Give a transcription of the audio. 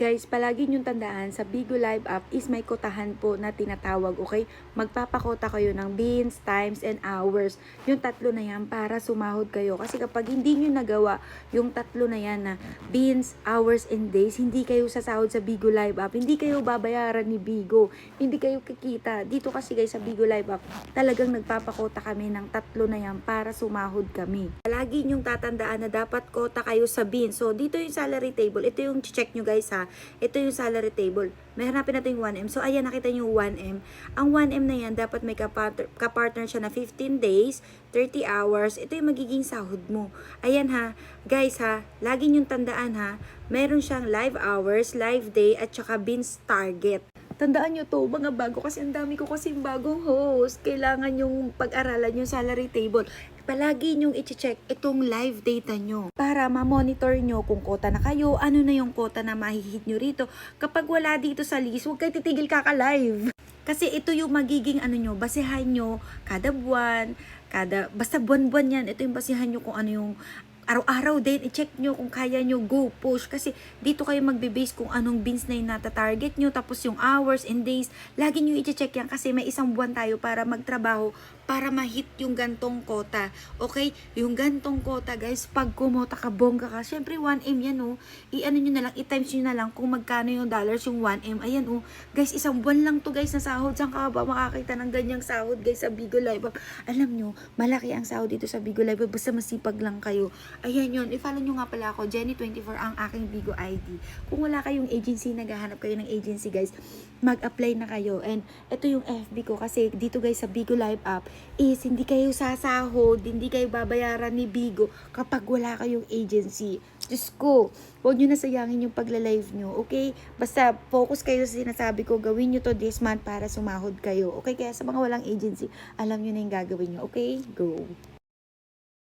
Guys, palagi niyong tandaan, sa Bigo Live app is may kotahan po na tinatawag, okay? Magpapakota kayo ng beans, times, and hours. Yung tatlo na yan para sumahod kayo. Kasi kapag hindi niyo nagawa yung tatlo na yan na beans, hours, and days, hindi kayo sasahod sa Bigo Live app. Hindi kayo babayaran ni Bigo. Hindi kayo kikita. Dito kasi guys sa Bigo Live app, talagang nagpapakota kami ng tatlo na yan para sumahod kami. Palagi niyong tatandaan na dapat kota kayo sa beans. So, dito yung salary table. Ito yung check nyo guys ha. Ito yung salary table. May hanapin natin yung 1M. So, ayan, nakita nyo yung 1M. Ang 1M na yan, dapat may kapartner, kapartner siya na 15 days, 30 hours. Ito yung magiging sahod mo. Ayan ha. Guys ha, lagi nyong tandaan ha. Meron siyang live hours, live day, at saka beans target. Tandaan nyo to, mga bago, kasi ang dami ko kasi bagong host. Kailangan yung pag-aralan yung salary table. Palagi nyong i-check itong live data nyo para ma-monitor nyo kung kota na kayo, ano na yung kota na mahihit nyo rito. Kapag wala dito sa list, huwag kayo titigil kaka-live. Kasi ito yung magiging ano nyo, basehan nyo kada buwan, kada, basta buwan-buwan yan, ito yung basehan nyo kung ano yung araw-araw din, i-check nyo kung kaya nyo go push kasi dito kayo magbe-base kung anong beans na yung nata-target nyo tapos yung hours and days, lagi nyo i-check yan kasi may isang buwan tayo para magtrabaho para ma-hit yung gantong kota. Okay? Yung gantong kota, guys, pag kumota ka, bongga ka, syempre 1M yan, oh. I-ano nyo na lang, i-times nyo na lang kung magkano yung dollars yung 1M. Ayan, oh. Guys, isang buwan lang to, guys, na sahod. Saan ka ba makakita ng ganyang sahod, guys, sa Bigo Live? Alam nyo, malaki ang sahod dito sa Bigo Live. Basta masipag lang kayo. Ayan yun. I-follow nyo nga pala ako. Jenny24 ang aking Bigo ID. Kung wala kayong agency, naghahanap kayo ng agency, guys, mag-apply na kayo. And ito yung FB ko kasi dito guys sa Bigo Live app is hindi kayo sasahod, hindi kayo babayaran ni Bigo kapag wala kayong agency. Diyos ko, huwag nyo nasayangin yung pagla-live nyo, okay? Basta focus kayo sa sinasabi ko, gawin nyo to this month para sumahod kayo, okay? Kaya sa mga walang agency, alam nyo na yung gagawin nyo, okay? Go!